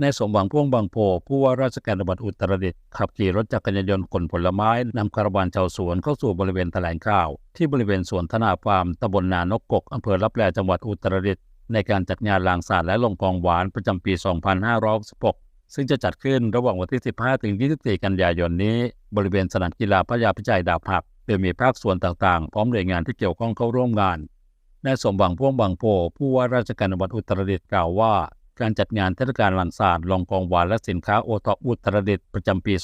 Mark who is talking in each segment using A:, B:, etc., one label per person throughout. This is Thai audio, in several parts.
A: ในสมหวังพ่วงบางโพผู้ว่าราชการจังหวัดอุตรดิตถ์ขับขี่รถจักรยานยนต์ขนผลไม้นำคาราวานชาวสวนเข้าสู่บริเวณแถลงข่าว ที่บริเวณสวนธนาฟาร์มตำบลนานกกกอำเภอรับแลจังหวัดอุตรดิตถ์ในการจัดงานลางสาดและลงกองหวานประจำปี 2516ซึ่งจะจัดขึ้นระหว่างวันที่ 15 ถึง 24 กันยายนนี้ บริเวณสนามกีฬาพระยาพิจัยดาบหักโดยมีภาคส่วนต่างๆ พร้อมหน่วยงานที่เกี่ยวข้องเข้าร่วมงานนายสมหวังพ่วงบางโพผู้ว่าราชการจังหวัดอุตรดิตถ์กล่าวว่า การจัดงานเทศกาลลังสาดลองกองหวานและสินค้าโอท็อปอุตรดิตถ์ประจำปี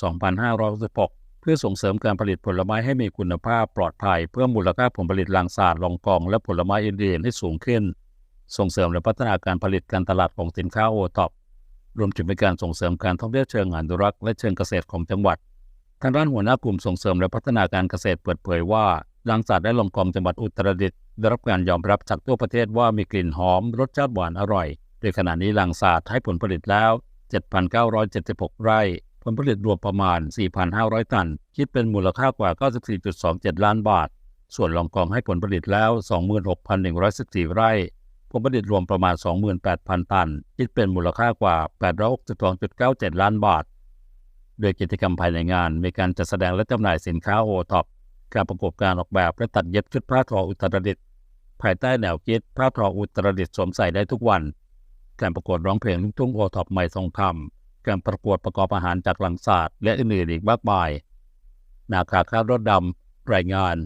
A: 2516เพื่อส่งเสริมการผลิตผลไม้ให้มีคุณภาพปลอดภัย เพิ่มมูลค่าผลผลิตลังสาดลองกองและผลไม้อื่นๆให้สูงขึ้น ส่งเสริมและพัฒนาการผลิตการตลาดของสินค้าโอท็อปรวมถึงเป็นการส่งเสริมการท่องเที่ยวเชิงอนุรักษ์และเชิงเกษตรของจังหวัด ทางด้านหัวหน้ากลุ่มส่งเสริมและพัฒนาการเกษตรเปิดเผยว่าลังสาดและลองกองจังหวัดอุตรดิตถ์ได้รับการยอมรับจากทั่วประเทศว่ามีกลิ่นหอมรสชาติหวานอร่อย โดยขณะนี้ลังสาดให้ผลผลิตแล้ว 7,976 ไร่ ผลผลิตรวมประมาณ 4,500 ตัน คิดเป็นมูลค่ากว่า 94.27 ล้านบาท ส่วนลองกองให้ผลผลิตแล้ว 26,114 ไร่ ผลผลิตรวมประมาณ 28,000 ตัน คิดเป็นมูลค่ากว่า 862.97 ล้านบาท โดยกิจกรรมภายในงานมีการจัดแสดงและจำหน่ายสินค้าโอท็อปการประกอบการออกแบบและตัดเย็บชุดผ้าทออุตรดิตถ์ภายใต้แนวคิดผ้าทออุตรดิตถ์สวมใส่ได้ทุกวัน การประกวดร้องเพลงลูกทุ่งโอท็อปใหม่ทรงธรรมการประกวดประกอบอาหารจากหลังศาสตร์ และอื่นๆอีกมากมาย นาคาคาดรถดำรายงาน